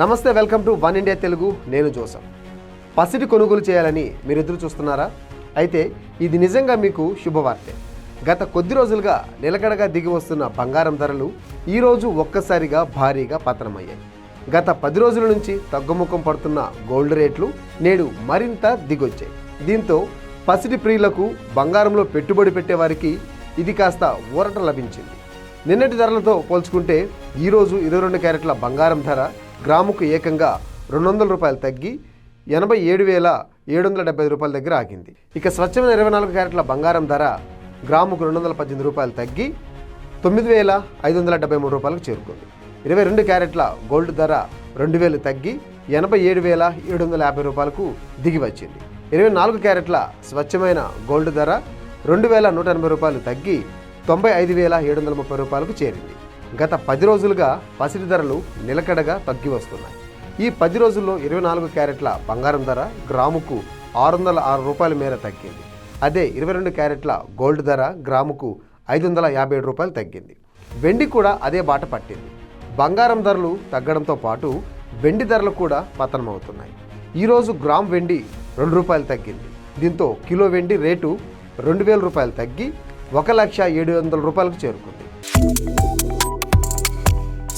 నమస్తే welcome to one India Telugu. నేను Joseph. పసిడి కొనుగోలు చేయాలని మీరు ఎదురు చూస్తున్నారా? అయితే ఇది నిజంగా మీకు శుభవార్తే. గత కొద్ది రోజులుగా నిలకడగా దిగి వస్తున్న బంగారం ధరలు ఈరోజు ఒక్కసారిగా భారీగా పతనమయ్యాయి. గత పది రోజుల నుంచి తగ్గుముఖం పడుతున్న గోల్డ్ రేట్లు నేడు మరింత దిగొచ్చాయి. దీంతో పసిడి ప్రియులకు బంగారంలో పెట్టుబడి పెట్టేవారికి ఇది కాస్త ఊరట లభించింది. నిన్నటి ధరలతో పోల్చుకుంటే ఈరోజు ఇరవై రెండు క్యారెట్ల బంగారం ధర గ్రాముకు ఏకంగా రెండు వందల రూపాయలు తగ్గి ఎనభై ఏడు వేల ఏడు వందల డెబ్బై రూపాయల దగ్గర ఆగింది. ఇక స్వచ్ఛమైన ఇరవై నాలుగు క్యారెట్ల బంగారం ధర గ్రాముకు రెండు వందల పద్దెనిమిది రూపాయలు తగ్గి తొమ్మిది వేల ఐదు వందల డెబ్బై మూడు రూపాయలకు చేరుకుంది. ఇరవై రెండు క్యారెట్ల గోల్డ్ ధర రెండు వేలు తగ్గి ఎనభై ఏడు వేల ఏడు వందల యాభై రూపాయలకు దిగి వచ్చింది. ఇరవై నాలుగు క్యారెట్ల స్వచ్ఛమైన గోల్డ్ ధర రెండు వేల నూట ఎనభై రూపాయలు తగ్గి తొంభై ఐదు వేల ఏడు వందల ముప్పై రూపాయలకు చేరింది. గత పది రోజులుగా పసిడి ధరలు నిలకడగా తగ్గి వస్తున్నాయి. ఈ పది రోజుల్లో ఇరవై నాలుగు క్యారెట్ల బంగారం ధర గ్రాముకు ఆరు వందల ఆరు రూపాయల మేర తగ్గింది. అదే ఇరవై రెండు క్యారెట్ల గోల్డ్ ధర గ్రాముకు ఐదు వందల యాభై ఏడు రూపాయలు తగ్గింది. వెండి కూడా అదే బాట పట్టింది. బంగారం ధరలు తగ్గడంతో పాటు వెండి ధరలు కూడా పతనమవుతున్నాయి. ఈరోజు గ్రామ్ వెండి రెండు రూపాయలు తగ్గింది. దీంతో కిలో వెండి రేటు రెండు వేల రూపాయలు తగ్గి ఒక లక్ష ఏడు వందల రూపాయలకు చేరుకుంది.